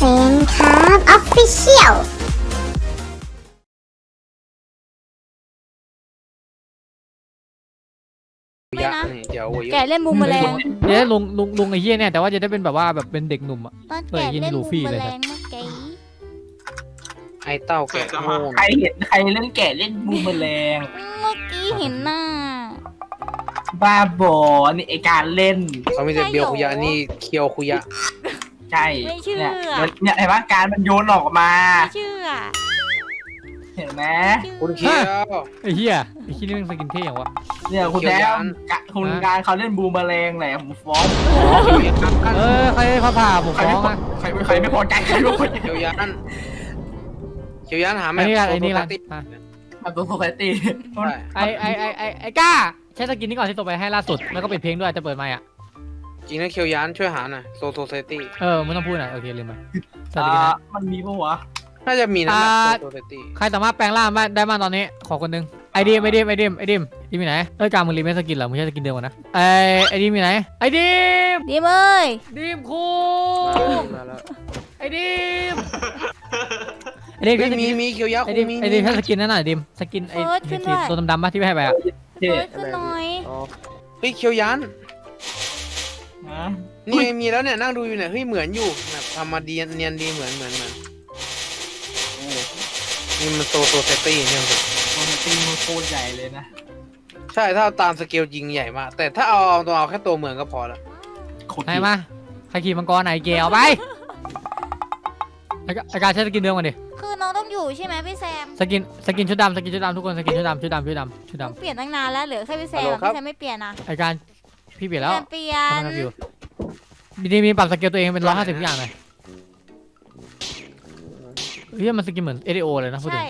ฟนครับออฟฟิเชียลไม่นะนี่เดี๋ยวโอ้ยแกะเล่นบูมแมลงเดี๋ยวลุงลุงลุงไอ้เหี้ยเนี่ยแต่ว่าจะได้เป็นแบบว่าแบบเป็นเด็กหนุ่มอะ ตอนเออแกะยินเล่นลูบูฟี่มแมเลยลครับงเมื่อกี้ไอ้เต้าแกะโง่ใครเห็นใครเล่นแกะเล่นบูมแมลงเมื่อกี้เห็นหน้าบ้าบอนี่ไอการเล่นเขามีแต่เบียวคุยะนี่เคียวคุยะ ใช่ไม่เชื่อ เนี่ยเนี่ยเห็นปะการมันโยนออกมา ไม่เชื่อเห็นไหมคุณเคียว ไอ้เหี้ยไอ้ขี้นี่มันสกินเท่อย่างวะ เนี่ยคุณเกี่แล้ยววยันกะคุณการเขาเล่นบูมแมลงแหละผมฟ้องเออใครเขาผ่าผมใครฟ้ไม่องพออะ ใครใครไม่พอใจใครไม่พอใจเคียวยันเคียวยันหาแม่ไอ้นี่ละไอ้นี่ละติดอะมาตัวโซไซตี้ใช่ไอ้ไอ้ไอ้ไอ้ไอ้ก้า ใช้สกินนี้ก่อนที่ส่งไปให้ล่าสุด แล้วก็ปิดเพลงด้วยจะเปิดไมค์อะ จริงนะเคียวยันช่วยหาหน่อยโซโซเซตี้เออไม่ต้องพูดหน่อยโอเคลืมไปสอ่กินนะามันมีปะวะน่าจะมีนะอ่า โซโซเซตี้ใครสามารถแปลงร่างได้ได้บ้างตอนนี้ ขอคนหนึงไอดีมไอดีมไอดีมไอดีมดีมอยู่ไหนเอ้ยกลางมึงรีเมคสกินเหรอมึงใช้สกินเดิมก่อนนะไอไอดีมอยู่ไหนไอดีมดีมเอ้ยดีมคูมาแล้วไอดีมไอดีมเฮ้ยใช้สมีกินมีเคียวยันไอดีมมีไอดีมใช้สกินนั่นหน่อยดิมสกินไอสีตัวดำๆป่ะที่ไม่ให้ไปอะเท่เปิดขึ้นหน่อยอ๋อเฮ้ยเคียวยัน นะนี่ไงมีแล้วเนี่ยนั่งดูอยู่เนี่ยเฮ้ยเหมือนอยู่แบบทำมาดีเนียนดีเหมือนเหมือนเหมือนนี่มันโซโซเซตี้เนี่ยมันโซไซตี้มันโคตรใหญ่เลยนะใช่ถ้าเอาตามสเกลจริงใหญ่มากแต่ถ้าเอาเอาตัวเอาแค่ตัวเหมือนก็พอแล้วโคตรไหนมาใครขี่มังกรไหนเกลเอาไปไอ้กาไอการใช้สกินเดิมก่อนดิคือน้องต้องอยู่ใช่ไหมพี่แซมสกินสกินชุดดำสกินชุดดำทุกคนสกินชุดดำชุดดำชุดดำชุดต้องดำ เปลี่ยนตั้งนานแล้วเหลือแค่พี่แซมอะพี่แซมไม่เปลี่ยนนะไอการ พี่เปลี่ยนแล้วแซมเปลี่ยทำนไมครับอยู่มีดีมีปรับสเกลตัวเองเป็นร้อยห้าสิบทุกอย่างเลยเฮ้ยมันสกินเหมือนเอริโอเลยนะพูดถึใช่ง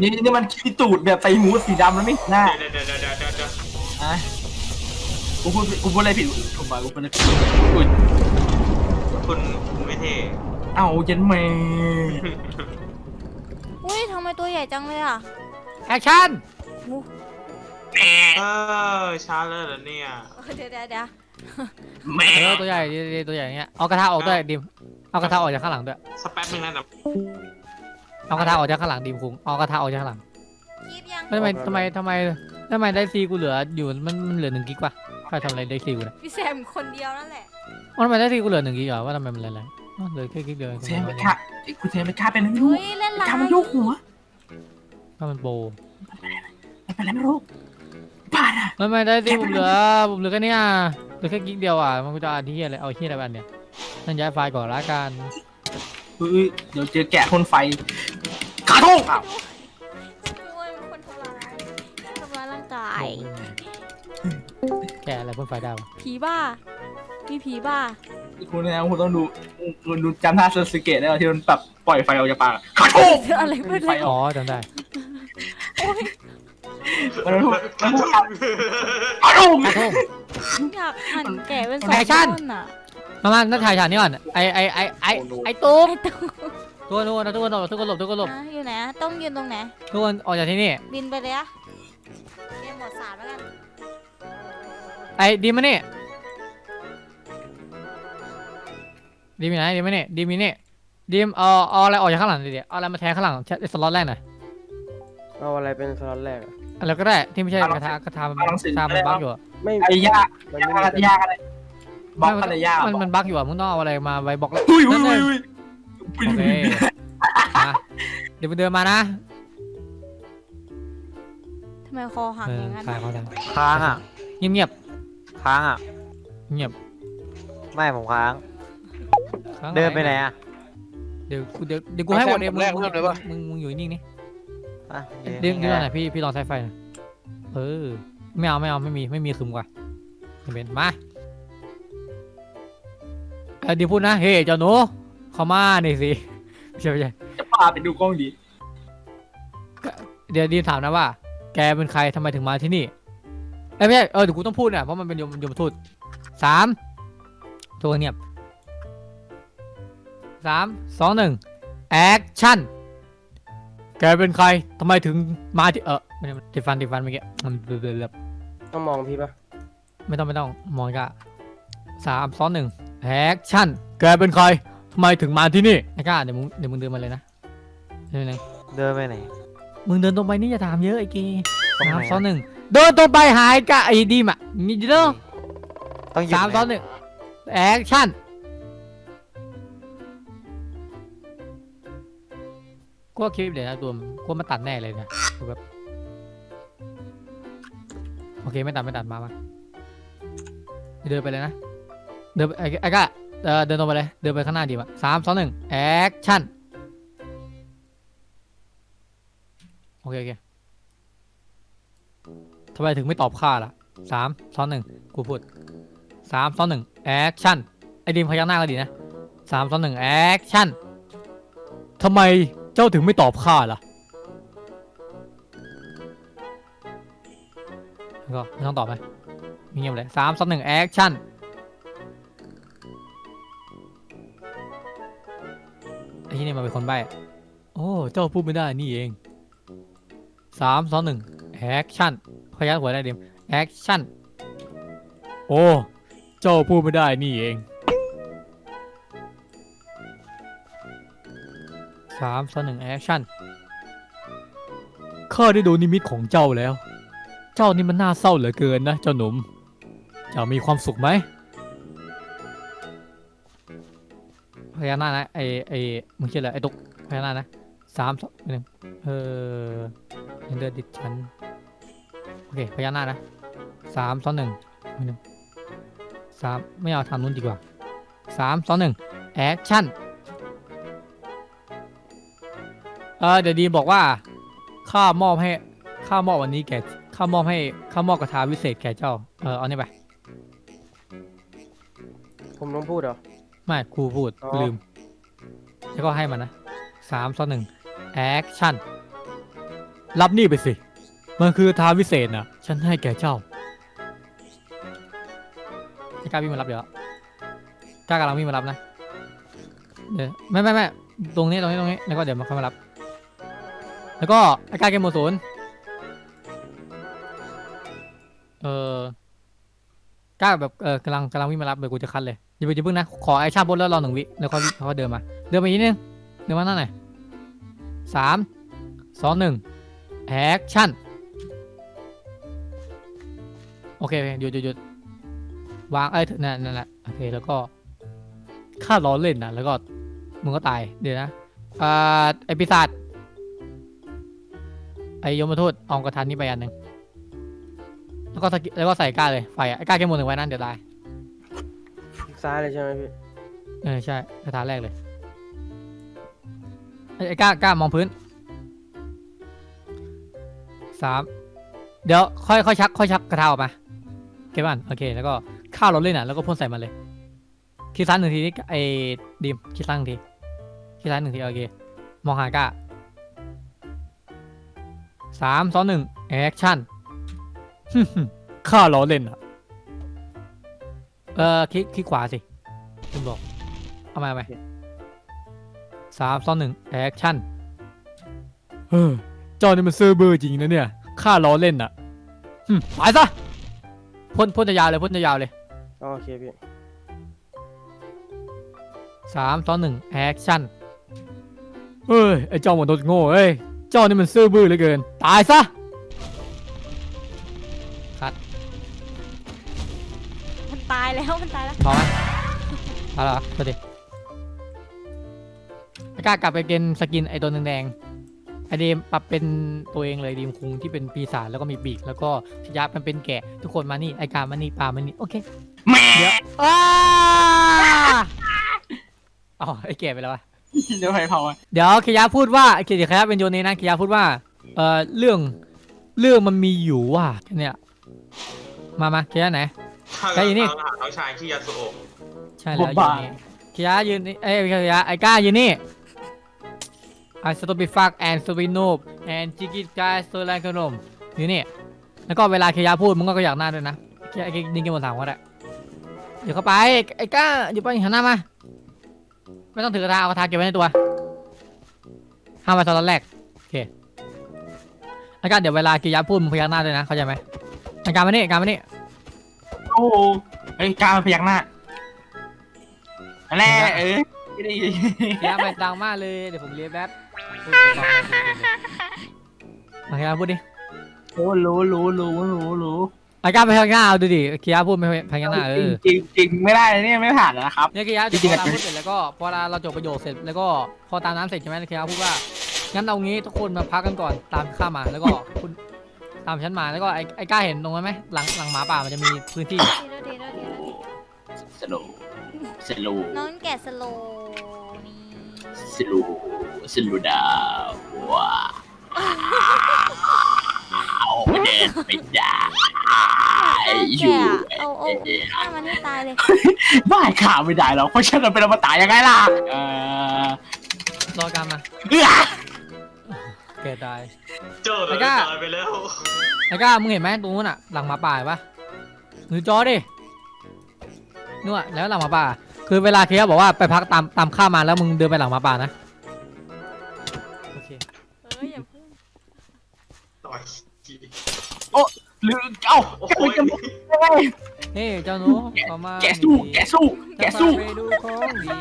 นี่นี่มันขี้ตูดแบบใส่หมูสีดำแล้วไม่เห็นหน้าเดี๋ยวเดี๋ยวเดี๋ยวเดี๋ยวเดี๋ยวเดี๋ยวอะกูพูดกูพูดอะไรผิดถูกป่ะกูพูดอะไรผิดอุ้ยคุณคุณไม่เท่เอ้าเย็นแม่อุ้ยทำไมตัวใหญ่จังเลยอะแอคชั่น เออช้าเลยเหรอเนี่ยเดี๋ยวเดี๋ยวเดี๋ยวแม่เออตัวใหญ่ดีๆตัวใหญ่อย่างเงี้ยเอากระทะออกด้วยดิมเอากระทะออกจากข้างหลังด้วยสักแป๊บนึงนะเดี๋ยวเอากระทะออกจากข้างหลังดิมคุงเอากระทะออกจากข้างหลังคีบยังแล้วทำไมทำไมทำไมทำไมได้ซีกูเหลืออยู่มันมันเหลือหนึ่งกิกป่ะใครทำอะไรได้ซีกูเนี่ยพี่แซมคนเดียวนั่นแหละอ๋อทำไมได้ซีกูเหลือหนึ่งกิกเหรอว่าทำไมมันอะไรๆอ๋อเหลือแค่กิกเดียวเองเซมไปฆ่าไอ้กูเซมไปฆ่าเป็นนั่นยูเฮ้ยเล่นไรฆ่ามันโยกหัวก็มันโบ มันเป็นอะไรไม่รู้ บ้าน่ะทำไมได้ซีผมเหลือผมเหลือแค่เนี้ยเหลือแค่กิกเดียวอะมันก็จะเอาที่เหี้ยอะไรเอาที่อะไรบ้างเนี่ยนั่นย้ายไฟล์ก่อนละกันเฮ้ยเดี๋ยวเจอแกะคนไฟขาทงอ้าวด้วยเป็นคนทำร้ายทำร้ายร่างกาย แกอะไรพ่นไฟได้วะผีบ้า มีผีบ้า คุณนะคุณต้องดูคุณดูจำท่าเซอร์สเกตได้ที่มันแบบปล่อยไฟออกจากปากขาทงอะไรไม่ไฟรู้ออ๋ออกจำได้ มันพูดมันพูดขาทงกระทงอยากหั่นแกะเป็นสแฟองชั่นต้นอะมามานั่นถ่ายฉากนี้ก่อน ไอไอไอไอไอตุ้มไอ้ตัวทุกคนทุกคนทุกคนหลบทุกคนหลบทุกคนหลบอะอยู่ไหนอะต้องยืนตรงไหน ทุกคนออกจากที่นี่ บินไปเลยอะเรียนหมดสามแล้วกัน ไอ้ดีมานี่ดีมีไหนดีมานี่ดีมีนี่ดีมเอาเอาอะไรออกจากข้างหลังดิเดี๋ยวเอาอะไรมาแทนข้างหลังแชทสล็อตแรกหน่อยเอาอะไรเป็นสล็อตแรกอะ อะไรก็ได้ที่ไม่ใช่กระทะกระทะมันกระทะมันบั๊กอยู่อะไม่ไอ้ยากมันยากไม่อะไรมียากอะไรบล็อกอะไรยากมันมันบั๊กอยู่อะมึงต้องเอาอะไรมาไว้บล็อกแล้วอุ้ยอุ้นั่ยนเลอุ้ยยโอเคมาเดี๋ยวมึงเดินมานะทำไมคอหักเอออย่างนั้นตายเขาทค้างอะำเงียบเงียบค้างอะเงียบไม่ผมค้าง ข้างเดินไปไหนอะ เดี๋ยวกูเดี๋ยวเดี๋ยวกูให้หมดเดี๋ยวมึงมึงมึงมึงอยู่นิ่งๆนี่ อะเดี๋ยวนี่หน่อยพี่พี่ลองใช้ไฟหน่อยเออไม่เอาไม่เอาไม่มีไม่มีคึมกว่าเบนมาเออดีพูดนะเฮ้ยเจ้าหนูเข้ามาหน่อยสิไม่ใช่ไม่ใช่จะพาไปดูกล้องดี เดี๋ยวดีถามนะว่า แกเป็นใครทำไมถึงมาที่นี่เอ้ยไม่ใช่เออเดี๋ยวกูต้องพูดเนี่ยเพราะมันเป็นยมยมทูตสามตัวเงียบสามสองหนึ่งแอคชั่น แกเป็นใครทำไมถึงมาที่เออไม่ใช่ติดฟันติดฟันเมื่อกี้มันเบลอต้องมองพี่ปะไม่ต้องไม่ต้องมองกะสามสองหนึ่งแอคชั่นแกเป็นใครทำไมถึงมาที่นี่ไอ้ก้าเดี๋ยวมึงเดี๋ยวมึงเดินมาเลยนะเดี๋ยวนึงเดินไปไหนมึงเดินตรงไปนี่อย่าถามเยอะไอ้เกย์ตรงไหนสามอะซ้อนหนึ่งเดินตรงไปหายกะไอ้ดีมอะนี่เด้อต้องหยุดสามไหซ้อนหนึ่งแอคชั่น ว่าคลิปเดี๋ยวนะตัวมันกูว่ามันตัดแน่เลยนี่ยกูแบบโอเคไม่ตัดไม่ตัดมามาเดินไปเลยนะ เดินไปไอ้ไอ้ก้าเดินตรงไปเลย เดินไปข้างหน้าดีมอะสามสองหนึ่งแอคชั่นโอเคโอเคทำไมถึงไม่ตอบข้าล่ะสามสองหนึ่งกูพูดสามสองหนึ่งแอคชั่นไอ้ดีมพยักหน้าก็ดีนะสามสองหนึ่งแอคชั่นทำไม เจ้าถึงไม่ตอบข้าล่ะแล้วก็ไม่ต้องตอบไหมเงียบเลยสามสองหนึ่งแอคชั่น ไอ้ที่นี่มันเป็นคนใบ้โอ้ เจ้าพูดไม่ได้นี่เองสามสองหนึ่งแอคชั่นพยักหัวได้ดีมแอคชั่น โอ้ เจ้าพูดไม่ได้นี่เอง สามสหนึ่งแอคชั่นข้าได้ดูนิมิตของเจ้าแล้ว เจ้านี่มันน่าเศร้าเหลือเกินนะเจ้าหนุ่ม เจ้ามีความสุขไหมพยักหน้านะไอไอมึงชื่ออะไรไอตุกพยักหน้านะสามสองหนึ่งเออยังเดินดิฉันโอเคพยักหน้านะสามสองหนึ่งหนึ่งสามไม่เอาทำนู้นดีกว่าสามสองหนึ่งแอคชั่น เออเดี๋ยวดีมบอกว่าข้ามอบให้ข้ามอบวันนี้แก่ข้ามอบให้ข้ามอบกระทาวิเศษแก่เจ้าเออเอานี่ไปผมต้องพูดเหรอ ไม่ครูพูดอ๋อ ลืมแล้วก็ให้มันนะสามสองหนึ่งแอคชั่นรับนี่ไปสิมันคือทาวิเศษนะฉันให้แก่เจ้าไอ้กล้าวิ่งมารับเดี๋ยวกล้ากำลังวิ่งมารับนะเดี๋ยวไม่ไม่ไม่ตรงนี้ตรงนี้ตรงนี้แล้วก็เดี๋ยวมาเข้ามารับ แล้วก็ไอ้กล้าเกมโมศูนย์เออกล้าแบบเออกำลังกำลังวิ่งมารับเดี๋ยวกูจะคัดเลยอย่าไปอย่าเพิ่งนะ ขอไอชาบนแล้วรอหนึ่งวิแล้วค่อยเขาเดินมา เดินมาอีกนิดนึงเดินมาหน้าหน่อยสามสองหนึ่งแอคชั่นโอเคโอเคหยุดหยุดหยุดวางเอ้นั่นนั่นแหละโอเคแล้วก็ข้าล้อเล่นนะแล้วก็มึงก็ตายเดี๋ยวนะอ่าไอปีศาจ ไอยมทูตเอากระทานนี้ไปอันหนึ่งแล้วก็สกิแล้วก็ใส่กล้าเลยไฟอะไอ้กล้าแค่หมดหนึ่งไว้นั่นเดี๋ยวตายซ้ายเลยใช่ไหมพี่เออใช่กระทาแรกเลยไอ้ไอ้กล้ากล้ามองพื้นสามเดี๋ยวค่อยค่อยชัก ค่อยชักกระทาออกมาเก็บมันโอเคแล้วก็ข้าวเราเล่นอะแล้วก็พ่นใส่มันเลยคิดซ้ายหนึ่งทีนี่ไอ้ดีมคิดซ้ายหนึ่งทีคิดซ้ายหนึ่งทีโอเคมองหากล้า สามสองหนึ่งแอคชั่นข้าล้อเล่นอะเออคลิกคลิกขวาสิคุณบอกเอามาเอาไปสามสองหนึ่งแอคชั่นเฮ้ยเจ้านี่มันซื้อเบอร์จริงนะเนี่ยข้าล้อเล่นอะหึไปซะพ่นพ่นจะยาวเลยพ่นจะยาวเลยอ๋อโอเคพี่สามสองหนึ่งแอคชั่นเฮ้ย ไอ้เจ้าหมดตัวโง่เอ้ย เจ้านี่มันซื่อบื้อเหลือเกิน ตายซะมันตายแล้วมันตายแล้วพอไหมพอแล้วเหรอสวัสดีไอ้กล้ากลับไปเกณฑ์สกินไอ้ตัวแดงๆไอเดมปรับเป็นตัวเองเลยดีมคุงที่เป็นปีศาจแล้วก็มีปีก แล้วก็ชยะมันเป็นแกะ ทุกคนมานี่ไอกามานี่ปามานี่โอเคแม่เดี๋ยวอ้าอ๋อไอแกะไปแล้ววะ เดี๋ยวใครเผาอะเดี๋ยวเคยะพูดว่าเคยะเป็นโยเนนะเคยะพูดว่าเอ่อเรื่องเรื่องมันมีอยู่ว่าเนี่ยมามาเคยะไหนข้าใช่นี่ตามหาน้องชายที่ยาสุโอะใช่แล้วยืนนี่เคยะยืนนี่เอ้ยเคยะไอ้ก้ายืนนี่ไอ้สตูปิฟักแอนสตูปิโนบแอนจิกิกายสโตแลนขนมอยู่นี่แล้วก็เวลาเคยะพูดมึงก็ก็อยากหน้าด้วยนะเคยะยิงกันหมดสามคนแหละเดี๋ยวเข้าไปไอ้ก้าอยู่ไปหันหน้ามา ไม่ต้องถือกระทาเอากระทาเก็บไว้ในตัวห้ามไปตอนแรกแล้วก็เดี๋ยวเวลากิยะพูดมึงพยักหน้าด้วยนะเข้าใจไหมอาการมานี่อาการมานี่โอ้โหเอ้ยกล้ามาพยักหน้านั่นแหละเออไม่ได้ยินเคียไม่ดังมากเลยเดี๋ยวผมเรียกแป๊บพูดต่อมาเคียพูดดิ โอ้รู้รู้รู้รู้รู้ ไอ้ก้าไปข้างหน้าเอาดูดิเคียพูดไปข้างหน้าเออจริงจริงๆไม่ได้นะเนี่ยไม่ผ่านนะครับเนี่ยเคียจริเดี๋ยวงๆพออะเราพูดเสร็จแล้วก็พอเราจบประโยคเสร็จแล้วก็พอตามน้ำเสร็จใช่ไหมเคียพูดว่างั้นเอางี้ทุกคนมาพักกันก่อนตามข้ามาแล้วก็คุณตามฉันมาแล้วก็ไอ้ไอ้ก้าเห็นตรงนั้นไหมหลังหลังหมาป่ามันจะมีพื้นที่ทีละทีละทีละทีสโลสโลน้องแกะสโลนี่สโลสโลดาวว้าวเดินไม่ได้แกะ อยู่เอาเอาฆ่ามันให้ตายเลยบ้าข่าไม่ได้หรอกเพราะฉันน่ะเป็นอมตะยังไงล่ะเออรอกรรมมาเอื้อแกตาย เจ้าไอ้เดี๋ยวก้าตายไปแล้วไอ้ก้ามึงเห็นไหมตรงนู้นอะ หลังหมาป่าเห็นปะหรือจอดินู่นอะแล้วหลังหมาป่า คือเวลาเคียบอกว่าไปพักตามตามข้ามาแล้วมึงเดินไปหลังหมาป่านะโอเคเอ้ยอย่าเพิ่งต่อยที หรือเอ้าโอ้แกโหจะมึงยังไงเฮ้ยเจ้าหนูเข้ามาแกสู้ แกสู้ แกสู้ จะพาไปดูของดี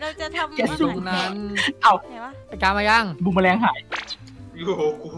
เราจะทำแกะอาสู้ตรงหารนั้นเอ้าไหนวะไอ้กามายังบูมแมลงหาย อยู่กู